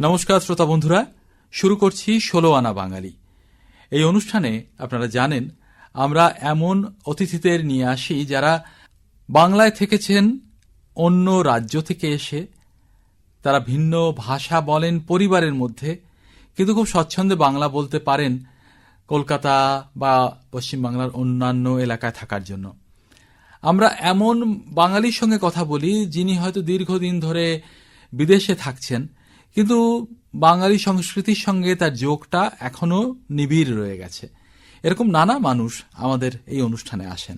নমস্কার শ্রোতা বন্ধুরা, শুরু করছি ষোলো আনা বাঙালি। এই অনুষ্ঠানে আপনারা জানেন, আমরা এমন অতিথিদের নিয়ে আসি যারা বাংলায় থেকেছেন, অন্য রাজ্য থেকে এসে, তারা ভিন্ন ভাষা বলেন পরিবারের মধ্যে, কিন্তু খুব স্বচ্ছন্দে বাংলা বলতে পারেন কলকাতা বা পশ্চিমবাংলার অন্যান্য এলাকায় থাকার জন্য। আমরা এমন বাঙালির সঙ্গে কথা বলি যিনি হয়তো দীর্ঘদিন ধরে বিদেশে থাকছেন কিন্তু বাঙালি সংস্কৃতির সঙ্গে তার যোগটা এখনও নিবিড় রয়ে গেছে। এরকম নানা মানুষ আমাদের এই অনুষ্ঠানে আসেন।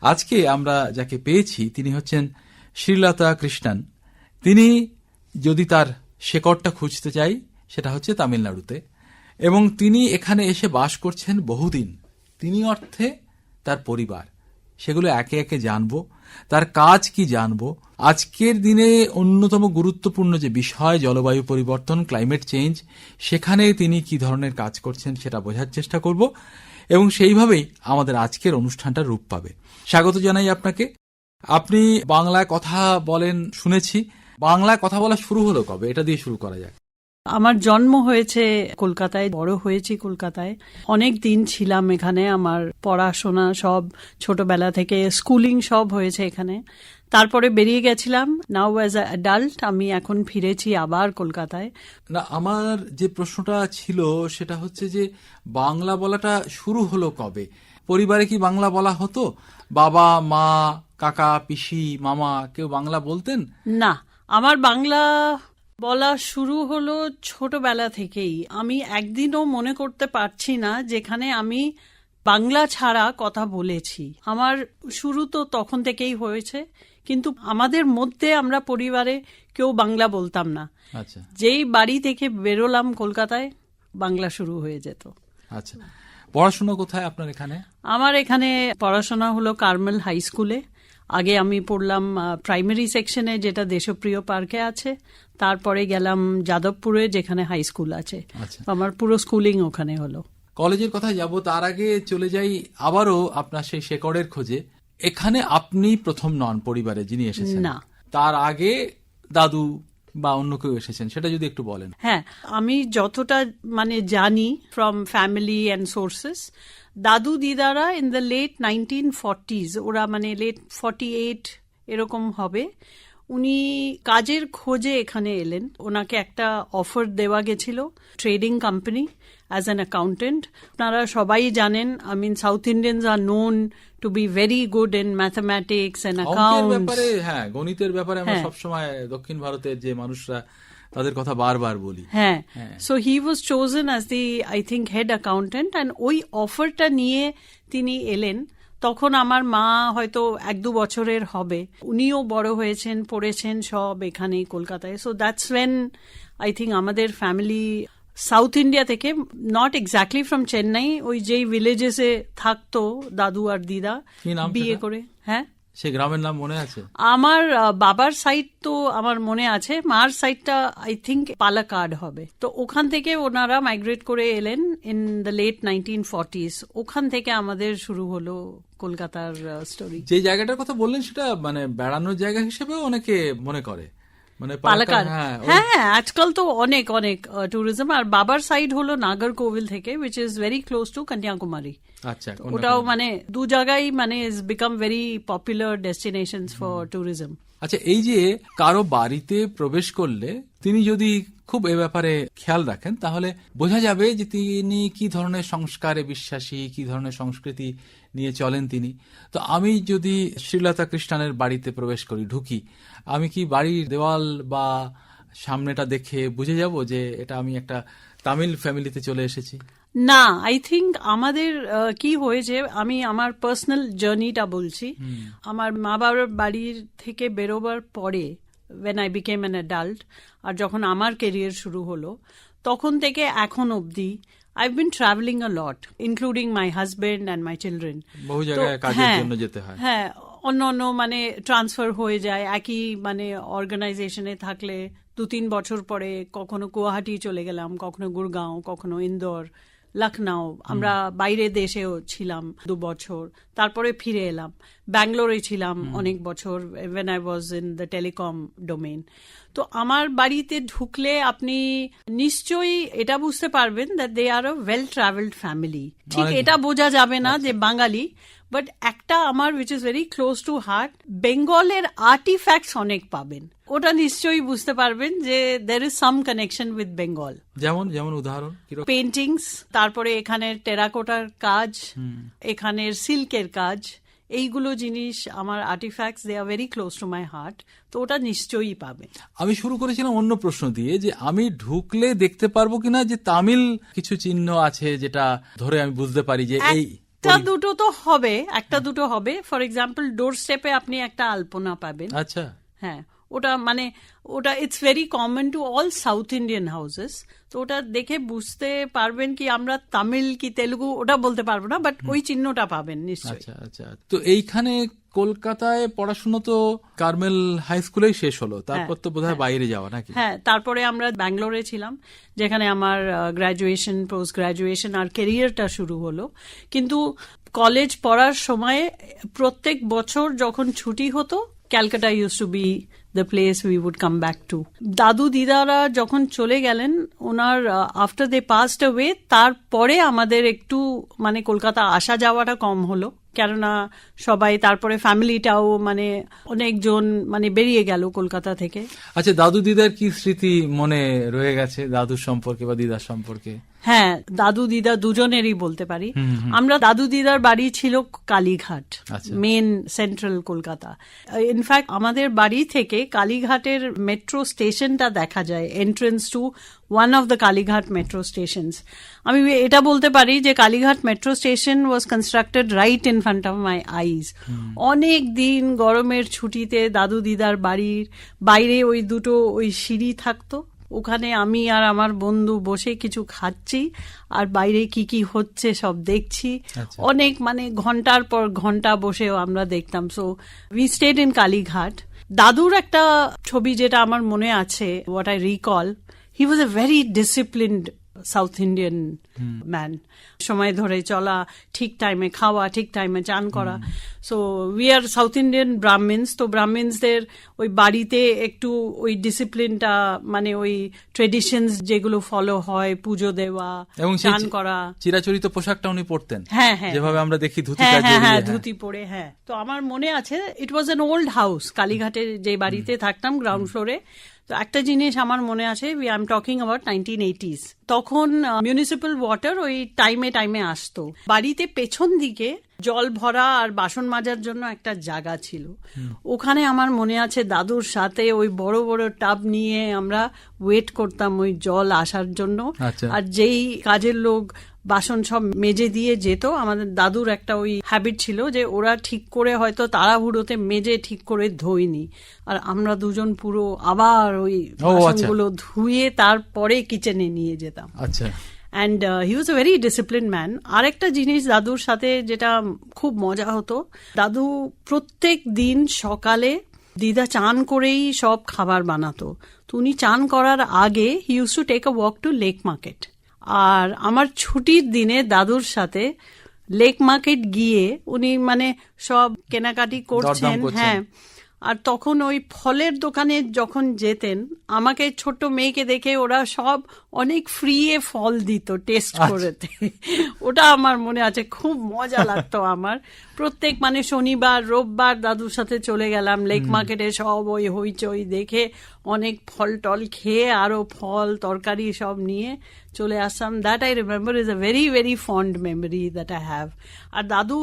আজকে আমরা যাকে পেয়েছি, তিনি হচ্ছেন শ্রীলতা কৃষ্ণন। তিনি যদি তার শেকড়টা খুঁজতে চাই, সেটা হচ্ছে তামিলনাড়ুতে। এবং তিনি এখানে এসে বাস করছেন বহুদিন। তিনি অর্থে তার পরিবার। সেগুলো একে একে জানব। তার কাজ কি জানব? আজকের দিনে অন্যতম গুরুত্বপূর্ণ যে বিষয়, জলবায়ু পরিবর্তন ক্লাইমেট চেঞ্জ সেখানে তিনি কি ধরনের কাজ করছেন সেটা বোঝার চেষ্টা করব এবং সেইভাবেই আমাদের আজকের অনুষ্ঠানটা রূপ পাবে। স্বাগত জানাই আপনাকে। আপনি বাংলায় কথা বলেন শুনেছি। বাংলায় কথা বলা শুরু হলো কবে? এটা দিয়ে শুরু করা যাক। আমার জন্ম হয়েছে কলকাতায় বড় হয়েছি কলকাতায়। অনেক দিন ছিলাম এখানে আমার পড়াশোনা সব ছোটবেলা থেকে স্কুলিং সব হয়েছে এখানে। তারপরে বেরিয়ে গেছিলাম নাও অ্যাজ অ্যাডাল্ট আমি এখন ফিরেছি আবার কলকাতায়। না আমার যে প্রশ্নটা ছিল সেটা হচ্ছে যে বাংলা বলাটা শুরু হলো কবে? পরিবারে কি বাংলা বলা হতো? বাবা মা কাকা পিসি মামা কেউ বাংলা বলতেন? না আমার বাংলা বলা শুরু হলো ছোটবেলা থেকেই। আমি একদিনও মনে করতে পারছি না যেখানে আমি বাংলা ছাড়া কথা বলেছি। আমার শুরু তো তখন থেকেই হয়েছে কিন্তু আমাদের মধ্যে আমরা পরিবারে কেউ বাংলা বলতাম না। আচ্ছা। যেই বাড়ি থেকে বেরোলাম কলকাতায় বাংলা শুরু হয়ে যেত। আচ্ছা। পড়াশোনা কোথায় আপনার এখানে? আমার এখানে পড়াশোনা হলো কার্মেল হাই স্কুলে। আগে আমি পড়লাম প্রাইমারি সেকশনে যেটা দেশপ্রিয় পার্কে আছে তারপরে গেলাম যাদবপুরে যেখানে হাই স্কুল আছে। আচ্ছা। আমার পুরো স্কুলিং ওখানে হলো। কলেজের কথা যাব তার আগে চলে যাই আবারও আপনার সেই শেকড়ের খোঁজে। এখানে আপনি প্রথম নন পরিবারে যিনি এসেছেন। না। তার আগে দাদু বা অন্য কেউ এসেছেন, সেটা যদি একটু বলেন। হ্যাঁ আমি যতটা মানে জানি ফ্রম ফ্যামিলি অ্যান্ড সোর্সেস দাদু দিদারা in the late nineteen forties ওরা মানে লেট ফর্টি এইট এরকম হবে, উনি কাজের খোঁজে এখানে এলেন। ওনাকে একটা অফার দেওয়া গেছিল trading company as an accountant আপনারা সবাই জানেন I mean South Indians are known to be very good in mathematics অঙ্কের অ্যাকাউন্টস ব্যাপারে হ্যাঁ গণিতের ব্যাপারে আমরা হ্যাঁ। সবসময় দক্ষিণ ভারতের যে মানুষরা তাদের কথা বারবার বলি। হ্যাঁ। So he was chosen as the I think head accountant and ওই অফারটা নিয়ে তিনি এলেন। তখন আমার মা হয়তো এক দু বছরের হবে। উনিও বড় হয়েছেন পড়েছেন সব এখানে কলকাতায়। So that's when I think আমাদের ফ্যামিলি সাউথ ইন্ডিয়া থেকে নট এক্স্যাক্টলি ফ্রম চেন্নাই ওই যেই ভিলেজেসে থাকতো দাদু আর দিদা বিয়ে করে হ্যাঁ? সে গ্রামের নাম মনে আছে? আমার বাবার সাইড তো আমার মনে আছে মার সাইডটা আই থিঙ্ক পালাকাড হবে। তো ওখান থেকে ওনারা মাইগ্রেট করে এলেন in the late nineteen forties ওখান থেকে আমাদের শুরু হলো কলকাতার স্টোরি যে জায়গাটার কথা বললেন সেটা মানে বেড়ানোর জায়গা হিসেবে অনেকে মনে করে। মানে হ্যাঁ হ্যাঁ হ্যাঁ, আজকাল তো অনেক অনেক ট্যুরিজম আর বাবার সাইড হলো নাগরকোভিল থেকে which is very close to Kanyakumari. আচ্ছা ওটাও মানে দু জায়গায় মানে is become very popular destinations for tourism আচ্ছা এই যে কারও বাড়িতে প্রবেশ করলে তিনি যদি খুব এ ব্যাপারে খেয়াল রাখেন তাহলে বোঝা যাবে যে তিনি কি ধরনের সংস্কারে বিশ্বাসী কি ধরনের সংস্কৃতি নিয়ে চলেন তিনি। তো আমি যদি শ্রীলতা কৃষ্ণানের বাড়িতে প্রবেশ করি ঢুকি আমি কি বাড়ির দেওয়াল বা সামনেটা দেখে বুঝে যাব যে এটা আমি একটা তামিল ফ্যামিলিতে চলে এসেছি? না আই থিঙ্ক আমাদের কি হয়েছে আমি আমার পার্সোনাল জার্নিটা বলছি। আমার মা বাবার বাড়ির থেকে বেরোবার পরে when I became an adult আর যখন আমার কেরিয়ার শুরু হলো তখন থেকে এখন অবধি I been travelling a lot including my husband and my children বহু জায়গায় কাজের জন্য যেতে হয়। হ্যাঁ অন্য অন্য মানে ট্রান্সফার হয়ে যায়। একই মানে অর্গানাইজেশনে থাকলে দু তিন বছর পরে কখনো গুয়াহাটি চলে গেলাম কখনো গুরগাঁও কখনো ইন্দোর লখনৌ আমরা বাইরে দেশেও ছিলাম দু বছর। তারপরে ফিরে এলাম। ব্যাঙ্গালোরে ছিলাম অনেক বছর when I was in the telecom domain তো আমার বাড়িতে ঢুকলে আপনি নিশ্চয়ই এটা বুঝতে পারবেন that they are a well travelled family ঠিক এটা বোঝা যাবে না যে বাঙালি বাট একটা আমার which is very close to heart বেঙ্গলের আর্টিফ্যাক্টস অনেক পাবেন। ওটা নিশ্চয়ই বুঝতে পারবেন যে there is some connection with Bengal যেমন যেমন উদাহরণ পেন্টিংস তারপরে এখানের টেরাকোটার কাজ এখানের সিল্কের কাজ এইগুলো জিনিস আমার artifacts they are very close to my heart তো ওটা নিশ্চয়ই পাবে। আমি শুরু করেছিলাম অন্য প্রশ্ন দিয়ে যে আমি ঢুকলে দেখতে পারব কিনা যে তামিল কিছু চিহ্ন আছে যেটা ধরে আমি বুঝতে পারি যে এই একটা দুটো তো হবে একটা দুটো হবে। ফর এক্সাম্পল ডোর স্টেপে আপনি একটা আলপনা পাবেন। আচ্ছা। হ্যাঁ ওটা মানে ওটা it's very common to all South Indian houses তো ওটা দেখে বুঝতে পারবেন কি আমরা তামিল কি তেলুগু ওটা বলতে পারব না বাট ওই চিহ্নটা পাবেন নিশ্চয়ই। আচ্ছা আচ্ছা। তো এইখানে কলকাতায় পড়াশোনা তো কার্মেল হাই স্কুলেই শেষ হলো। তারপর তো বোধহয় বাইরে যাওয়া নাকি? হ্যাঁ তারপরে আমরা ব্যাঙ্গালোরে ছিলাম যেখানে আমার গ্রাজুয়েশন পোস্ট গ্রাজুয়েশন আর কেরিয়ারটা শুরু হলো। কিন্তু কলেজ পড়ার সময়ে প্রত্যেক বছর যখন ছুটি হতো Calcutta use to be the place we would come back to দাদু দিদারা যখন চলে গেলেন, ওনার আফটার দে পাস্ট ওয়ে তারপরে আমাদের একটু মানে কলকাতা আসা যাওয়াটা কম হলো। কেননা সবাই তারপরে ফ্যামিলিটাও মানে অনেকজন মানে বেরিয়ে গেল কলকাতা থেকে। আচ্ছা দাদু দিদার কি স্মৃতি মনে রয়ে গেছে? দাদুর সম্পর্কে বা দিদার সম্পর্কে? হ্যাঁ দাদু দিদা দুজনেরই বলতে পারি। আমরা দাদু দিদার বাড়ি ছিল কালীঘাট আচ্ছা। Main central Kolkata. ইনফ্যাক্ট আমাদের বাড়ি থেকে কালীঘাটের মেট্রো স্টেশনটা দেখা যায় entrance to one of the Kalighat metro stations আমি এটা বলতে পারি যে Kalighat metro station was constructed right in front of my eyes অনেক দিন গরমের ছুটিতে দাদু দিদার বাড়ির বাইরে ওই দুটো ওই সিঁড়ি থাকতো ওখানে আমি আর আমার বন্ধু বসে কিছু খাচ্ছি আর বাইরে কি কি হচ্ছে সব দেখছি। অনেক মানে ঘণ্টার পর ঘণ্টা বসেও আমরা দেখতাম so we stayed in Kalighat দাদুর একটা ছবি যেটা আমার মনে আছে what I recall he was a very disciplined South Indian man সময় ধরে চলা ঠিক টাইমে খাওয়া ঠিক টাইমে চান করা। So we are South Indian Brahmins তো ব্রাহ্মিনসদের ওই বাড়িতে একটু ওই ডিসিপ্লিনটা মানে ওই ট্রেডিশনস যেগুলো ফলো হয় পুজো দেওয়া এবং সেই চান করা। চিরাচরিত পোশাকটা উনি পরতেন। হ্যাঁ হ্যাঁ। যেভাবে আমরা দেখি ধুতি হ্যাঁ হ্যাঁ হ্যাঁ ধুতি পরে হ্যাঁ। তো আমার মনে আছে it was an old house কালীঘাটে যে বাড়িতে থাকতাম গ্রাউন্ড ফ্লোরে তো একটা জিনিস আমার মনে আছে I am talking about nineteen eighties তখন মিউনিসিপ্যাল ওয়াটার ওই টাইমে টাইমে আসতো। বাড়িতে পেছন দিকে জল ভরা আর বাসন মাজার জন্য একটা জায়গা ছিল। ওখানে আমার মনে আছে দাদুর সাথে ওই বড় বড় টাব নিয়ে আমরা ওয়েট করতাম ওই জল আসার জন্য। আচ্ছা। আর যেই কাজের লোক বাসন সব মেজে দিয়ে যেত আমাদের দাদুর একটা ওই হ্যাবিট ছিল যে ওরা ঠিক করে হয়তো তাড়াহুড়োতে মেজে ঠিক করে ধোয়নি। আর আমরা দুজন পুরো আবার ওই আচ্ছা। বাসনগুলো ধুয়ে তারপরে কিচেনে নিয়ে যেতাম। আচ্ছা। And he was a very discipline man আরেকটা জিনিস দাদুর সাথে যেটা খুব মজা হতো দাদু প্রত্যেক দিন সকালে দিদা চান করেই সব খাবার বানাতো। তো উনি চান করার আগে he use to take a walk to Lake Market আর আমার ছুটির দিনে দাদুর সাথে লেক মার্কেট গিয়ে উনি মানে সব কেনাকাটি করছেন করছেন। হ্যাঁ। আর তখন ওই ফলের দোকানে যখন যেতেন আমাকে ছোট্ট মেয়েকে দেখে ওরা সব অনেক ফ্রিয়ে ফল দিত টেস্ট আচ্ছা। করেতে। ওটা আমার মনে আছে খুব মজা লাগতো আমার। প্রত্যেক মানে শনিবার রোববার দাদুর সাথে চলে গেলাম লেক মার্কেটে সব ওই হইচই দেখে অনেক ফল টল খেয়ে আরও ফল তরকারি সব নিয়ে চলে আসতাম that I remember is a very very fond memory that I have আর দাদু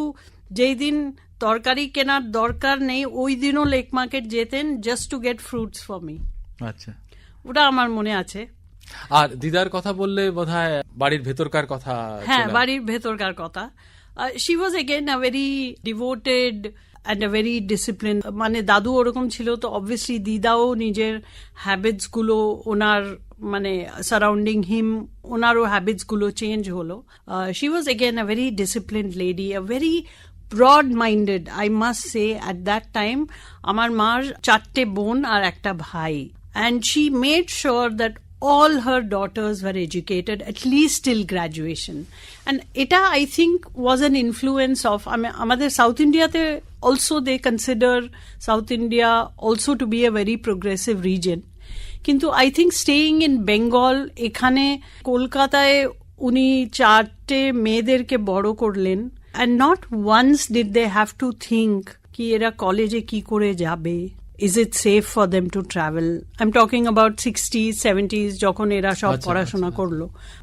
যেই দিন তরকারি কেনার দরকার নেই ওই দিনও লেক মার্কেট যেতেন just to get fruits for me আচ্ছা। ওটা আমার মনে আছে। আর দিদার কথা বললে বোধহয় বাড়ির ভেতরকার কথা হ্যাঁ বাড়ির ভেতরকার কথা। She was again a very devoted and a very discipline মানে দাদু ওরকম ছিল তো অবভিয়াসলি দিদাও নিজের হ্যাবিটসগুলো ওনার মানে সারাউন্ডিং হিম ওনারও হ্যাবিটসগুলো চেঞ্জ হলো। She was again a very disciplined lady a very broad minded I must say at that time আমার মার চারটে বোন আর একটা ভাই and she made sure that all her daughters were educated at least till graduation and এটা i think was an influence of আমি- আমাদের সাউথ ইন্ডিয়াতে also they consider south india also to be a very progressive region কিন্তু I think staying in Bengal এখানে কলকাতায় উনি চারটে মেয়েদেরকে বড় করলেন and not once did they have to think কি এরা কলেজে কি করে যাবে is it safe for them to travel I am talking about sixties seventies যখন এরা সব আচ্ছা, পড়াশোনা আচ্ছা। করল।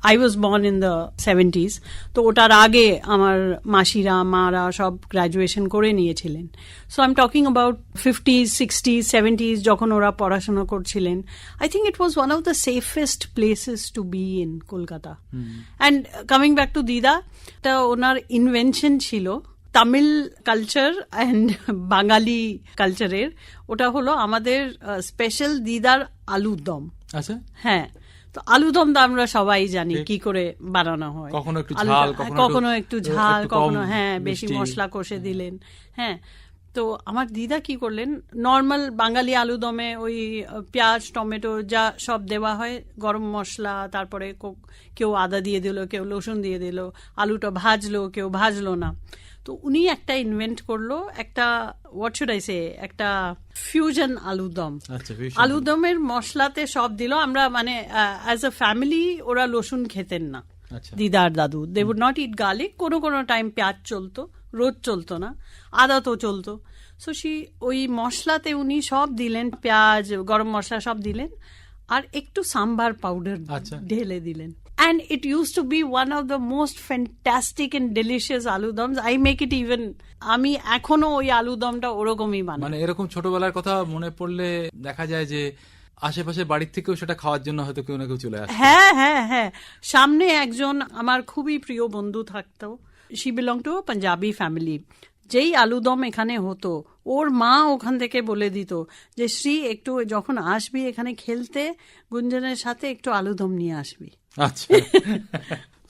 I was born in the seventies তো ওটার আগে আমার মাসিরা মারা সব গ্রাজুয়েশন করে নিয়েছিলেন। So I am talking about fifties sixties seventies যখন ওরা পড়াশোনা করছিলেন। I think it was one of the safest places to be in Kolkata and coming back to দিদা তা ওনার ইনভেনশন ছিল তামিল কালচার অ্যান্ড বাঙালি কালচারের ওটা হলো আমাদের স্পেশাল দিদার আলুর দম আচ্ছা হ্যাঁ। তো আলু দম তো আমরা সবাই জানি কি? করে বানানো হয়। কখনো একটু ঝাল, হ্যাঁ, কখনো একটু ঝাল কখনো হ্যাঁ বেশি মশলা কষে দিলেন। হ্যাঁ। তো আমার দিদা কি করলেন? নর্মাল বাঙালি আলু দমে ওই পেঁয়াজ টমেটো যা সব দেওয়া হয় গরম মশলা তারপরে কেউ আদা দিয়ে দিল কেউ রসুন দিয়ে দিল আলুটা ভাজলো কেউ ভাজলো না। তো উনি একটা ইনভেন্ট করল একটা হোয়াট শুড আই সে একটা ফিউশন আলু দম। আচ্ছা। আলুদমের মশলাতে সব দিল আমরা মানে অ্যাজ আ ফ্যামিলি ওরা রসুন খেতেন না। আচ্ছা। দিদার দাদু they would not eat garlic কোনো কোনো টাইম পেঁয়াজ চলতো। রোজ চলতো না আদা তো চলতো। সো সি ওই মশলাতে উনি সব দিলেন পেঁয়াজ গরম মশলা সব দিলেন আর একটু সাম্বার পাউডার আচ্ছা। ঢেলে দিলেন। And it use to be one of the most fantastic and delicious aloo dum I make it even আমি এখনও ওই আলুদমটা ওরকমই বানাই। মানে এরকম ছোটবেলার কথা মনে পড়লে দেখা যায় যে আশেপাশে বাড়ির থেকেও সেটা খাওয়ার জন্য হয়তো কেউ না কেউ চলে আসে হ্যাঁ হ্যাঁ হ্যাঁ। সামনে একজন আমার খুবই প্রিয় বন্ধু থাকতো। She belong to Punjabi family যেই আলুদম এখানে হতো, ওর মা ওখান থেকে বলে দিত যে, শ্রী, একটু যখন আসবি এখানে খেলতে, গুঞ্জনের সাথে একটু আলুদম নিয়ে আসবি। আচ্ছা।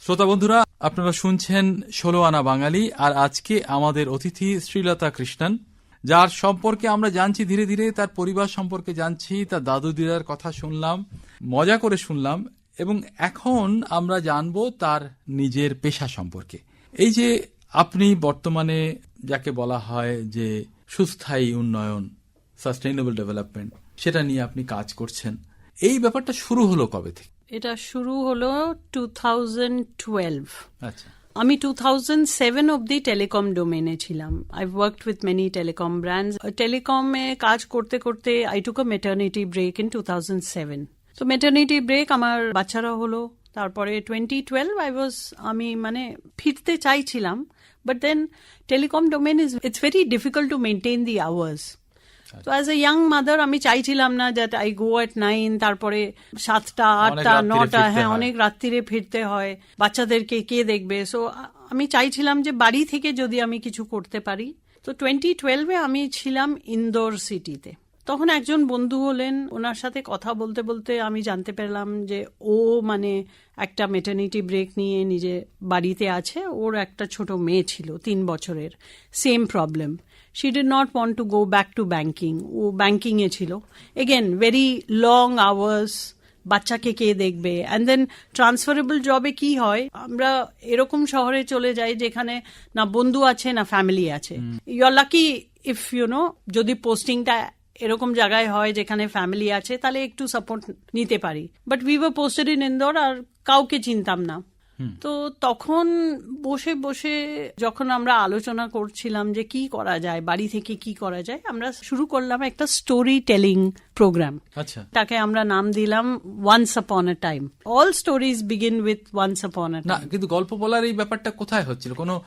শ্রোতা বন্ধুরা, আপনারা শুনছেন ষোলো আনা বাঙালি, আর আজকে আমাদের অতিথি শ্রীলতা কৃষ্ণন, যার সম্পর্কে আমরা জানছি ধীরে ধীরে, তার পরিবার সম্পর্কে জানছি, তার দাদু দিদার কথা শুনলাম, মজা করে শুনলাম, এবং এখন আমরা জানব তার নিজের পেশা সম্পর্কে। এই যে আপনি বর্তমানে যাকে বলা হয় যে সুস্থায়ী উন্নয়ন সাস্টেইনেবল ডেভেলপমেন্ট সেটা নিয়ে আপনি কাজ করছেন এই ব্যাপারটা শুরু হলো কবে থেকে? এটা শুরু হলো টু থাউজেন্ড টুয়েলভ আচ্ছা। আমি টু থাউজেন্ড সেভেন অব্দি টেলিকম ডোমেনে ছিলাম। I worked with many telecom brands টেলিকমে কাজ করতে করতে I took a maternity break in two thousand seven তো মেটার্নিটি ব্রেক আমার বাচ্চারা হলো। তারপরে টোয়েন্টি টুয়েলভ আই ওয়াজ আমি মানে ফিরতে চাইছিলাম but then telecom domain is it's very difficult to maintain the hours তো অ্যাজ এ ইয়াং মাদার আমি চাইছিলাম না that I go at nine তারপরে সাতটা আটটা নটা হ্যাঁ অনেক রাত্রিরে ফিরতে হয়। বাচ্চাদেরকে কে দেখবে? সো আমি চাইছিলাম যে বাড়ি থেকে যদি আমি কিছু করতে পারি। তো টোয়েন্টি টুয়েলভে আমি ছিলাম ইন্দোর সিটিতে তখন একজন বন্ধু হলেন ওনার সাথে কথা বলতে বলতে আমি জানতে পারলাম যে ও মানে একটা মেটার্নিটি ব্রেক নিয়ে নিজে বাড়িতে আছে। ওর একটা ছোট মেয়ে ছিল তিন বছরের। Same problem she did not want to go back to banking ও ব্যাংকিংয়ে ছিল। এগেন ভেরি লং আওয়ার্স বাচ্চাকে কে দেখবে? অ্যান্ড দেন ট্রান্সফারেবল জবে কি হয়? আমরা এরকম শহরে চলে যাই যেখানে না বন্ধু আছে না ফ্যামিলি আছে। You are lucky if you know যদি পোস্টিংটা এরকম জায়গায় হয় যেখানে ফ্যামিলি আছে তাহলে একটু সাপোর্ট নিতে পারি। But we were posted in Indore আর কাউকে চিনতাম না। তো তখন বসে বসে যখন আমরা আলোচনা করছিলাম যে কি করা যায় বাড়ি থেকে কি করা যায় আমরা শুরু করলাম একটা স্টোরি টেলিং প্রোগ্রাম আচ্ছা। তাকে আমরা নাম দিলাম once upon a time all stories begin with once upon a না কিন্তু গল্প বলার এই ব্যাপারটা কোথায় হচ্ছিল? কোনো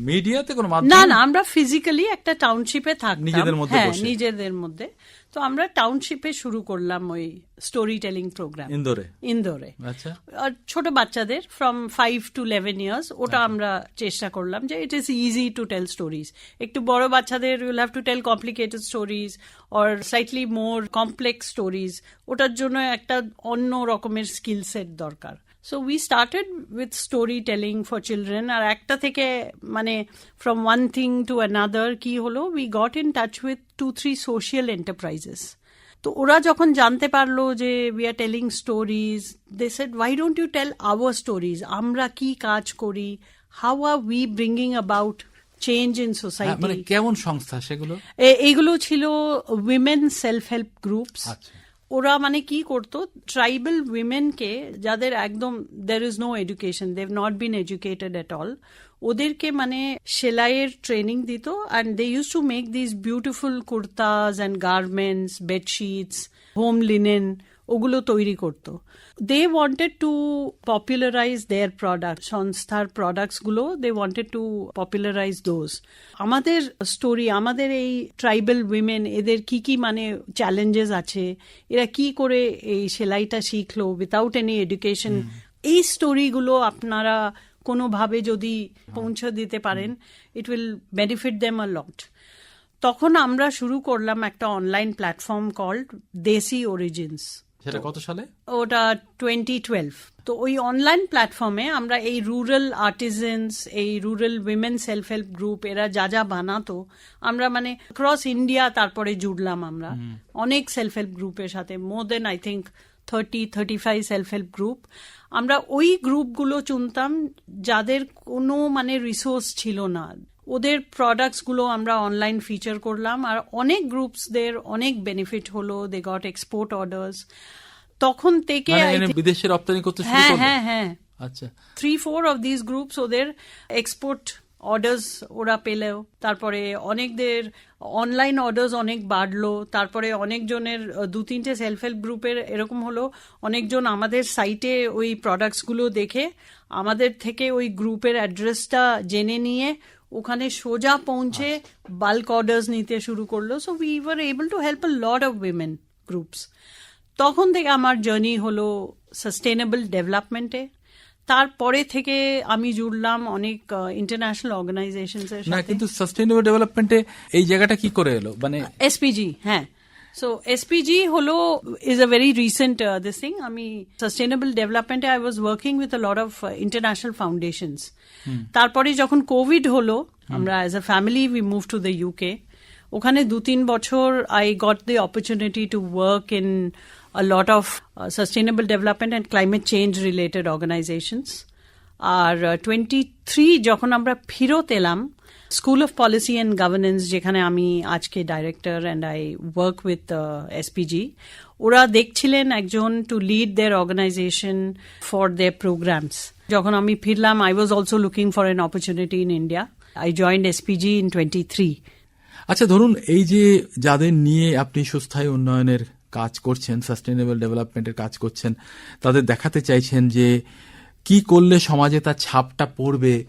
মিডিয়াতে কোনো না না আমরা ফিজিক্যালি একটা টাউনশিপে থাকতাম। নিজেদের মধ্যে হ্যাঁ নিজেদের মধ্যে। তো আমরা টাউনশিপে শুরু করলাম ওই স্টোরি টেলিং প্রোগ্রাম ইন্দোরে? ইন্দোরে। আচ্ছা। আর ছোট বাচ্চাদের from five to eleven years ওটা আমরা চেষ্টা করলাম যে it is easy to tell stories একটু বড় বাচ্চাদের you'll have to tell complicated stories or slightly more complex stories ওটার জন্য একটা অন্য রকমের স্কিল সেট দরকার। So we started with story telling for children আর একটা থেকে মানে from one thing to another কি হলো? We got in touch with two three social enterprises তো ওরা যখন জানতে পারল যে we are telling stories they said why don't you tell our stories আমরা কি কাজ করি? How are we bringing about change in society মানে কেমন সংস্থা সেগুলো? এইগুলো ছিল উইমেন সেলফ হেল্প গ্রুপস আচ্ছা। ওরা মানে কি করতো ট্রাইবাল উইমেনকে যাদের একদম there is no education they've not been educated at all ওদেরকে মানে সেলাইয়ের ট্রেনিং দিত and they use to make this beautiful kurtas and garments bedsheets home linen ওগুলো তৈরি করতো। They wanted to popularize their product সংস্থার প্রোডাক্টসগুলো they wanted to popularize those আমাদের story আমাদের এই ট্রাইবাল উইমেন এদের কি কি মানে চ্যালেঞ্জেস আছে? এরা কি করে এই সেলাইটা শিখলো উইথাউট এনি এডুকেশন এই স্টোরিগুলো আপনারা কোনোভাবে যদি পৌঁছে দিতে পারেন it will benefit them a lot তখন আমরা শুরু করলাম একটা online platform called Desi Origins সেটা কত সালে? ওটা টোয়েন্টি টুয়েলভ তো ওই অনলাইন প্ল্যাটফর্মে আমরা এই রুরাল আর্টিজেন্স এই rural women self help group এরা যা যা বানাতো আমরা মানে ক্রস ইন্ডিয়া তারপরে জুড়লাম আমরা। অনেক সেলফ হেল্প গ্রুপের সাথে more than I think thirty thirty five self help group আমরা ওই গ্রুপগুলো চুনতাম যাদের কোনো মানে রিসোর্স ছিল না। ওদের প্রোডাক্টসগুলো আমরা অনলাইন ফিচার করলাম আর অনেক গ্রুপসদের অনেক বেনিফিট হলো দে গট এক্সপোর্ট অর্ডার্স তখন থেকে মানে বিদেশে রপ্তানি করতে হ্যাঁ হ্যাঁ হ্যাঁ। আচ্ছা। Three four of this groups ওদের এক্সপোর্ট অর্ডার্স ওরা পেলেও তারপরে অনেকদের অনলাইন অর্ডার্স অনেক বাড়লো তারপরে অনেকজনের দু তিনটে সেলফ হেল্প গ্রুপের এরকম হলো অনেকজন আমাদের সাইটে ওই প্রোডাক্টসগুলো দেখে আমাদের থেকে ওই গ্রুপের অ্যাড্রেসটা জেনে নিয়ে ওখানে সোজা পৌঁছে বাল্ক অর্ডার্স নিতে শুরু করল। So we were able to help a lot of women groups তখন থেকে আমার জার্নি হলো সাস্টেনেবল ডেভেলপমেন্টে তারপরে থেকে আমি জুড়লাম অনেক ইন্টারন্যাশনাল অর্গানাইজেশনস এর না কিন্তু সাস্টেনেবল ডেভেলপমেন্টে এই জায়গাটা কি করে এলো? মানে এসপিজি হ্যাঁ। সো এসপিজি হলো is a very recent this thing আমি sustainable ডেভেলপমেন্টে I was working with a lot of international foundations তারপরে যখন কোভিড হলো আমরা as a family we move to the UK ওখানে দু তিন বছর I got the opportunity to work in a lot of uh, sustainable development and climate change related organizations. আর twenty three যখন আমরা ফিরত এলাম school of policy and governance যেখানে আমি আজকে director and I work with SPG ওরা দেখছিলেন একজন to lead their organization for their programs যখন আমি ফিরলাম I was also looking for an opportunity in India I joined SPG in twenty three আচ্ছা ধরুন এই যে যাদের নিয়ে আপনি সুস্থায়ী উন্নয়নের কাজ করছেন সাস্টেনেবল ডেভেলপমেন্টের কাজ করছেন, তাদের দেখাতে চাইছেন যে কি করলে সমাজে তার ছাপটা পড়বে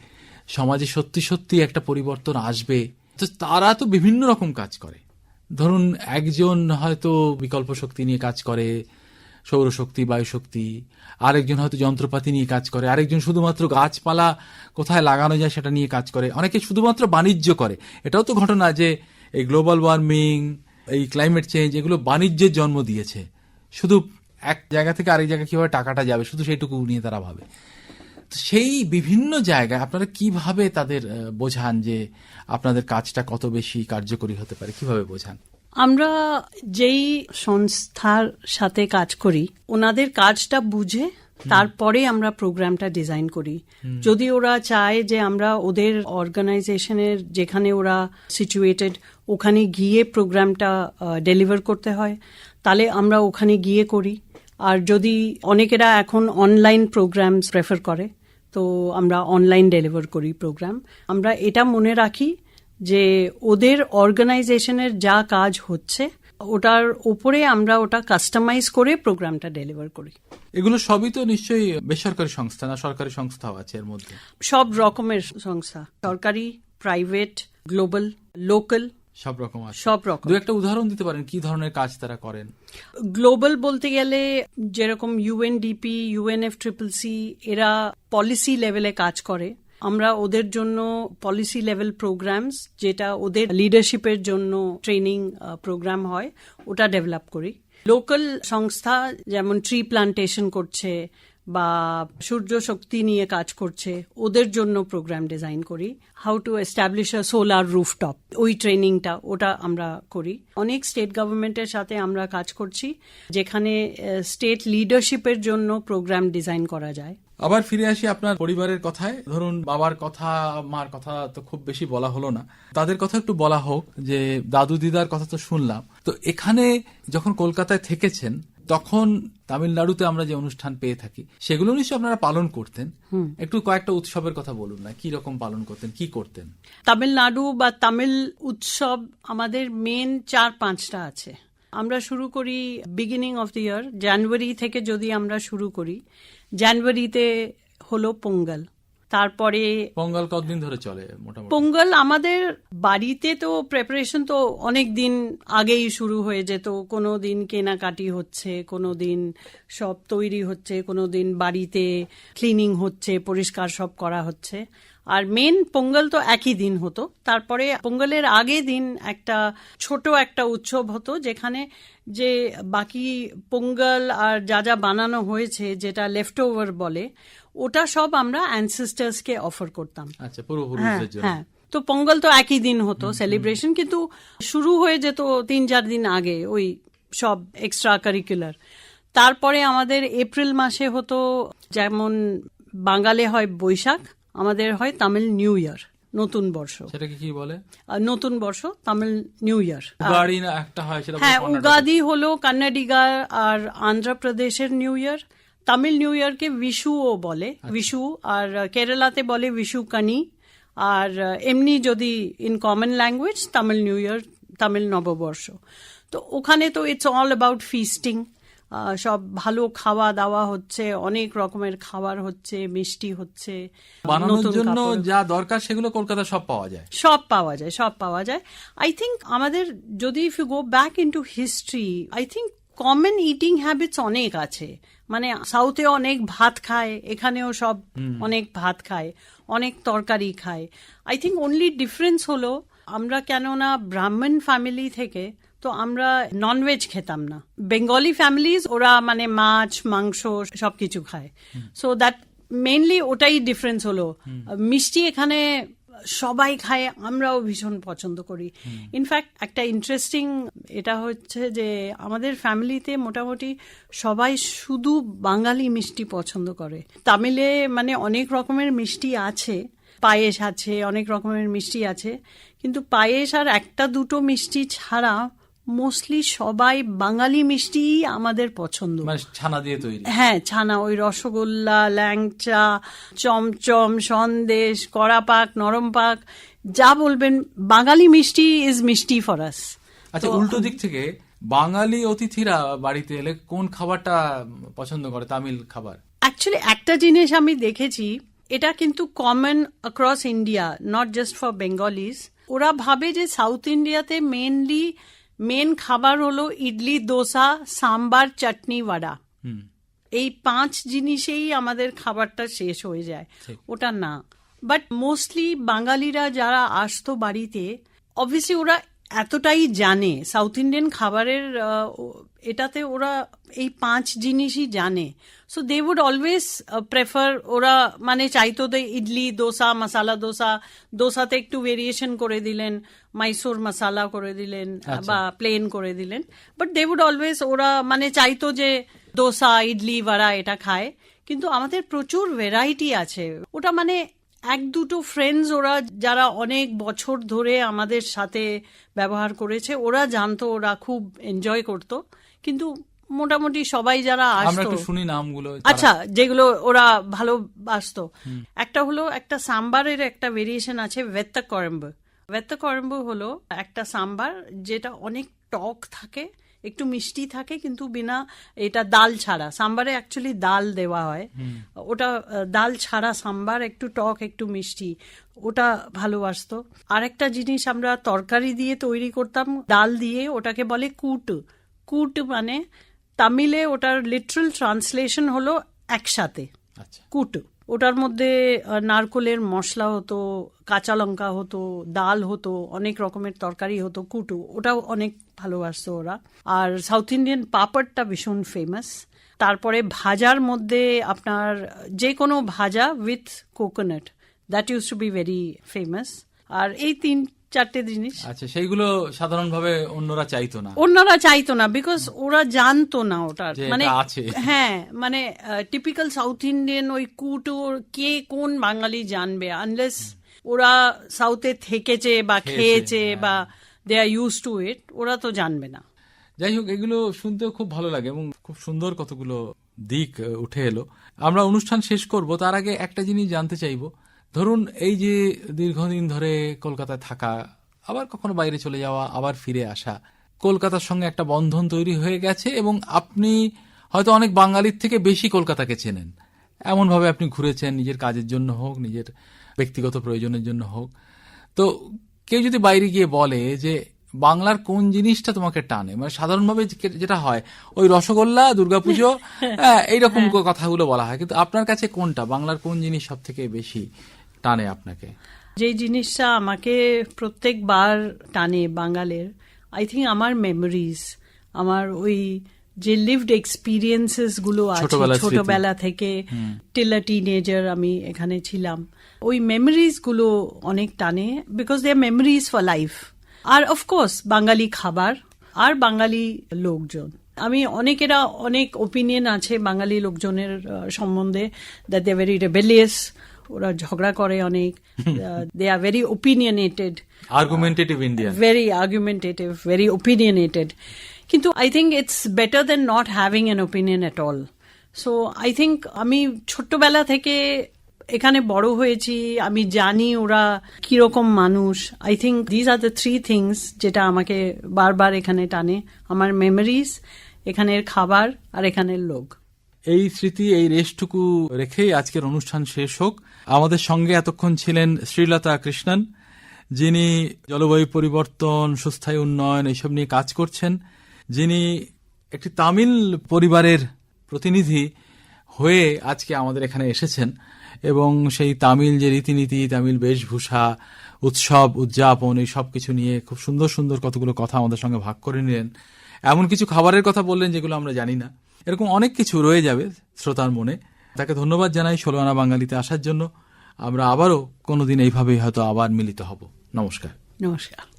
সমাজে সত্যি সত্যি একটা পরিবর্তন আসবে। তো তারা তো বিভিন্ন রকম কাজ করে। ধরুন, একজন হয়তো বিকল্প শক্তি নিয়ে কাজ করে, সৌরশক্তি, বায়ুশক্তি। আরেকজন হয়তো যন্ত্রপাতি নিয়ে কাজ করে। আরেকজন শুধুমাত্র গাছপালা কোথায় লাগানো যায় সেটা নিয়ে কাজ করে। অনেকে শুধুমাত্র বাণিজ্য করে। এটাও তো ঘটনা যে এই গ্লোবাল ওয়ার্মিং এই ক্লাইমেট চেঞ্জ এগুলো বাণিজ্যের জন্ম দিয়েছে। শুধু এক জায়গা থেকে আরেক জায়গায় কীভাবে টাকাটা যাবে, শুধু সেইটুকু নিয়ে তারা ভাবে। সেই বিভিন্ন জায়গায় আপনারা কীভাবে তাদের বোঝান যে আপনাদের কাজটা কত বেশি কার্যকরী হতে পারে? কীভাবে বোঝান? আমরা যেই সংস্থার সাথে কাজ করি ওনাদের কাজটা বুঝে তারপরে আমরা প্রোগ্রামটা ডিজাইন করি। যদি ওরা চায় যে আমরা ওদের অর্গানাইজেশনের যেখানে ওরা সিচুয়েটেড ওখানে গিয়ে প্রোগ্রামটা ডেলিভার করতে হয় তাহলে আমরা ওখানে গিয়ে করি। আর যদি অনেকেরা এখন অনলাইন প্রোগ্রাম প্রেফার করে তো আমরা অনলাইন ডেলিভার করি প্রোগ্রাম আমরা এটা মনে রাখি যে ওদের অর্গানাইজেশনের যা কাজ হচ্ছে ওটার উপরে আমরা ওটা কাস্টমাইজ করে প্রোগ্রামটা ডেলিভার করি। এগুলো সবই তো নিশ্চয়ই বেসরকারি সংস্থা না সরকারি সংস্থাও আছে এর মধ্যে? সব রকমের সংস্থা। সরকারি প্রাইভেট গ্লোবাল লোকাল সব রকম সব রকম। দু একটা উদাহরণ দিতে পারেন কি ধরনের কাজ তারা করেন? গ্লোবাল বলতে গেলে যেরকম ইউএনডিপি ইউএনএফ ট্রিপল সি এরা পলিসি লেভেলে কাজ করে। আমরা ওদের জন্য পলিসি লেভেল প্রোগ্রামস যেটা ওদের লিডারশিপের জন্য ট্রেনিং প্রোগ্রাম হয় ওটা ডেভেলপ করি। লোকাল সংস্থা যেমন ট্রি প্লান্টেশন করছে বা সূর্য শক্তি নিয়ে কাজ করছে, ওদের জন্য প্রোগ্রাম ডিজাইন করি। How to establish a solar rooftop ওই ট্রেনিংটা ওটা আমরা করি। অনেক স্টেট গভর্নমেন্টের সাথে আমরা কাজ করছি, যেখানে স্টেট লিডারশিপের জন্য প্রোগ্রাম ডিজাইন করা যায়। আবার ফিরে আসি আপনার পরিবারের কথায়। ধরুন, বাবার কথা, মার কথা তো খুব বেশি বলা হলো না। তাদের কথা একটু বলা হোক, যে দাদু দিদার কথা তো শুনলাম। তো এখানে যখন কলকাতায় থেকেছেন তখন তামিলনাড়ুতে আমরা যে অনুষ্ঠান পেয়ে থাকি সেগুলো নিশ্চয়ই আপনারা পালন করতেন। একটু কয়েকটা উৎসবের কথা বলুন না কি রকম পালন করতেন কি করতেন? তামিলনাড়ু বা তামিল উৎসব আমাদের মেন চার পাঁচটা আছে। আমরা শুরু করি বিগিনিং অফ দ্য ইয়ার জানুয়ারি থেকে যদি আমরা শুরু করি জানুয়ারিতে হলো পোঙ্গল। তারপরে পঙ্গল কতদিন ধরে চলে মোটামুটি? পোঙ্গল আমাদের বাড়িতে তো প্রেপারেশন তো অনেক দিন আগেই শুরু হয়ে যেত। কোনো দিন কেনাকাটি হচ্ছে কোনো দিন সব তৈরি হচ্ছে কোনো দিন বাড়িতে ক্লিনিং হচ্ছে পরিষ্কার সব করা হচ্ছে। আর মেন পোঙ্গল তো একই দিন হতো। তারপরে পোঙ্গলের আগে দিন একটা ছোট একটা উৎসব হতো যেখানে যে বাকি পোঙ্গল আর যা যা বানানো হয়েছে যেটা লেফট ওভার বলে ওটা সব আমরা অ্যানসিস্টার্সকে অফার করতাম। আচ্ছা হ্যাঁ পূর্বপুরুষদের জন্য। হ্যাঁ। তো পঙ্গল তো একই দিন হতো সেলিব্রেশন কিন্তু শুরু হয়ে যেত তিন চার দিন আগে ওই সব এক্সট্রা কারিকুলার তারপরে আমাদের এপ্রিল মাসে হতো যেমন বাঙালি হয় বৈশাখ আমাদের হয় তামিল নিউ ইয়ার নতুন বর্ষ। সেটাকে কি বলে? নতুন বর্ষ তামিল নিউ ইয়ার। উগাড়ি না একটা হয় সেটা হ্যাঁ উগাদি হলো কান্নাডিগা আর অন্ধ্রপ্রদেশের নিউ ইয়ার তামিল নিউ ইয়ারকে বিশুও বলে বিশু আর কেরালাতে বলে বিশু কানি। আর এমনি যদি in common language Tamil new year Tamil নববর্ষ। তো ওখানে তো ইটস অল অ্যাবাউট ফিস্টিং সব ভালো খাওয়া দাওয়া হচ্ছে অনেক রকমের খাবার হচ্ছে মিষ্টি হচ্ছে বানানোর জন্য যা দরকার সেগুলো কলকাতা সব পাওয়া যায়। সব পাওয়া যায় সব পাওয়া যায়। আই থিঙ্ক আমাদের যদি if you go back into history I think common eating habits অনেক আছে। মানে সাউথে অনেক ভাত খায় এখানেও সব অনেক ভাত খায় অনেক তরকারি খায়। আই থিঙ্ক অনলি ডিফারেন্স হলো আমরা কেননা ব্রাহ্মণ ফ্যামিলি থেকে তো আমরা ননভেজ খেতাম না। বেঙ্গলি ফ্যামিলিজ ওরা মানে মাছ মাংস সবকিছু খায়। সো দ্যাট মেইনলি ওটাই ডিফারেন্স হলো। মিষ্টি এখানে সবাই খায় আমরাও ভীষণ পছন্দ করি। ইনফ্যাক্ট একটা ইন্টারেস্টিং এটা হচ্ছে যে আমাদের ফ্যামিলিতে মোটামুটি সবাই শুধু বাঙালি মিষ্টি পছন্দ করে। তামিলে মানে অনেক রকমের মিষ্টি আছে পায়েস আছে অনেক রকমের মিষ্টি আছে। কিন্তু পায়েস আর একটা দুটো মিষ্টি ছাড়া মোস্টলি সবাই বাঙালি মিষ্টিই আমাদের পছন্দ। মানে ছানা দিয়ে তৈরি। হ্যাঁ ছানা ওই রসগোল্লা ল্যাংচা চমচম সন্দেশ কড়া পাক নরম পাক যা বলবেন বাঙালি মিষ্টি ইজ মিষ্টি ফর আস আচ্ছা উল্টো দিক থেকে বাঙালি অতিথিরা বাড়িতে এলে কোন খাবারটা পছন্দ করে তামিল খাবার? অ্যাকচুয়ালি একটা জিনিস আমি দেখেছি এটা কিন্তু common across India not just for Bengalis ওরা ভাবে যে সাউথ ইন্ডিয়াতে মেনলি মেন খাবার হলো ইডলি দোসা সাম্বার চাটনি বড়া এই পাঁচ জিনিসেই আমাদের খাবারটা শেষ হয়ে যায়। ওটা না। বাট মোস্টলি বাঙালিরা যারা আসতো বাড়িতে অবভিয়াসলি ওরা এতটাই জানে। সাউথ ইন্ডিয়ান খাবারের এটাতে ওরা এই পাঁচ জিনিসই জানে। So they would always prefer ওরা মানে চাইতো যে ইডলি দোসা মশালা দোসা দোসাতে একটু ভেরিয়েশন করে দিলেন মাইসোর মশালা করে দিলেন বা প্লেন করে দিলেন। বাট দে উড অলওয়েজ ওরা মানে চাইতো যে দোসা ইডলি বড়া এটা খায়। কিন্তু আমাদের প্রচুর ভ্যারাইটি আছে। ওটা মানে এক দুটো ফ্রেন্ডস ওরা যারা অনেক বছর ধরে আমাদের সাথে ব্যবহার করেছে ওরা জানতো ওরা খুব এনজয় করতো। কিন্তু মোটামুটি সবাই যারা আসতো শুনি নামগুলো আচ্ছা যেগুলো ওরা ভালো ভালোবাসতো একটা হলো একটা সাম্বারের একটা ভেরিয়েশন আছে ভেত্ত করম্ব ভেত্ত করম্ব হলো একটা সাম্বার যেটা অনেক টক থাকে একটু মিষ্টি থাকে কিন্তু বিনা এটা ডাল ছাড়া। সাম্বারে অ্যাকচুয়ালি ডাল দেওয়া হয়। ওটা ডাল ছাড়া সাম্বার একটু টক একটু মিষ্টি ওটা ভালোবাসতো আরেকটা জিনিস আমরা তরকারি দিয়ে তৈরি করতাম ডাল দিয়ে ওটাকে বলে কুট। কুট মানে তামিলে ওটার লিটারাল ট্রান্সলেশন হলো একসাথে। আচ্ছা। কুট ওটার মধ্যে নারকোলের মশলা হতো কাঁচা লঙ্কা হতো ডাল হতো অনেক রকমের তরকারি হতো কুটু ওটাও অনেক ভালোবাসতো ওরা। আর সাউথ ইন্ডিয়ান পাপড়টা ভীষণ ফেমাস তারপরে ভাজার মধ্যে আপনার যে কোনো ভাজা with coconut that use to be very famous আর এই তিন চারটে জিনিস। আচ্ছা সেইগুলো সাধারণভাবে অন্যরা চাইতো না। অন্যরা চাইতো না বিকজ ওরা জানতো না ওটার মানে আছে। হ্যাঁ মানে টিপিক্যাল সাউথ ইন্ডিয়ান ওই কুটো কে কোন বাঙালি জানবে? আনলেস ওরা সাউথে থেকেছে বা খেয়েছে, খেয়েছে হ্যাঁ। বা দে আর ইউজ টু ইট ওরা তো জানবে না। যাই হোক এগুলো শুনতেও খুব ভালো লাগে এবং খুব সুন্দর কতগুলো দিক উঠে এলো। আমরা অনুষ্ঠান শেষ করব তার আগে একটা জিনিস জানতে চাইব। ধরুন এই যে দীর্ঘদিন ধরে কলকাতায় থাকা আবার কখনো বাইরে চলে যাওয়া আবার ফিরে আসা কলকাতার সঙ্গে একটা বন্ধন তৈরি হয়ে গেছে এবং আপনি হয়তো অনেক বাঙালির থেকে বেশি কলকাতাকে চেনেন। এমনভাবে আপনি ঘুরেছেন নিজের কাজের জন্য হোক নিজের ব্যক্তিগত প্রয়োজনের জন্য হোক। তো কেউ যদি বাইরে গিয়ে বলে যে বাংলার কোন জিনিসটা তোমাকে টানে? মানে সাধারণভাবে যেটা হয় ওই রসগোল্লা দুর্গাপুজো হ্যাঁ, এইরকম কথাগুলো বলা হয়। কিন্তু আপনার কাছে কোনটা? বাংলার কোন জিনিস সব থেকে বেশি টানে আপনাকে? যে জিনিসটা আমাকে প্রত্যেকবার টানে বাঙালের আই থিঙ্ক আমার মেমোরিজ আমার ওই যে লিভড এক্সপিরিয়েন্সেসগুলো আছে ছোটবেলা থেকে টিল টিনেজার আমি এখানে ছিলাম। ওই মেমোরিজগুলো অনেক টানে because they are memories for life R of course বাঙালি খাবার আর বাঙালি লোকজন। আমি অনেকেরা অনেক ওপিনিয়ন আছে বাঙালি লোকজনের সম্বন্ধে দ্যাট দে ভেরি রেবেলিয়াস ওরা ঝগড়া করে অনেক। They are very opinionated argumentative Indian very argumentative, very opinionated. কিন্তু I think it's better than not having an opinion at all so I think আমি ছোট্টবেলা থেকে এখানে বড় হয়েছি আমি জানি ওরা কীরকম মানুষ। I think these are the three things যেটা আমাকে বারবার এখানে টানে। আমার মেমোরিজ এখানের খাবার আর এখানের লোক। এই স্মৃতি এই রেশটুকু রেখেই আজকের অনুষ্ঠান শেষ হোক। আমাদের সঙ্গে এতক্ষণ ছিলেন শ্রীলতা কৃষ্ণন, যিনি জলবায়ু পরিবর্তন, সুস্থায়ী উন্নয়ন এইসব নিয়ে কাজ করছেন, যিনি একটি তামিল পরিবারের প্রতিনিধি হয়ে আজকে আমাদের এখানে এসেছেন, এবং সেই তামিল যে রীতিনীতি, তামিল বেশভূষা, উৎসব, উদযাপন, এই সব কিছু নিয়ে খুব সুন্দর সুন্দর কতগুলো কথা আমাদের সঙ্গে ভাগ করে নিলেন। এমন কিছু খাবারের কথা বললেন যেগুলো আমরা জানি না। এরকম অনেক কিছু রয়ে যাবে শ্রোতার মনে। তাকে ধন্যবাদ জানাই ষোলো আনা বাঙালিতে আসার জন্য। আমরা আবারও কোনোদিন এইভাবেই হয়তো আবার মিলিত হব। নমস্কার। নমস্কার।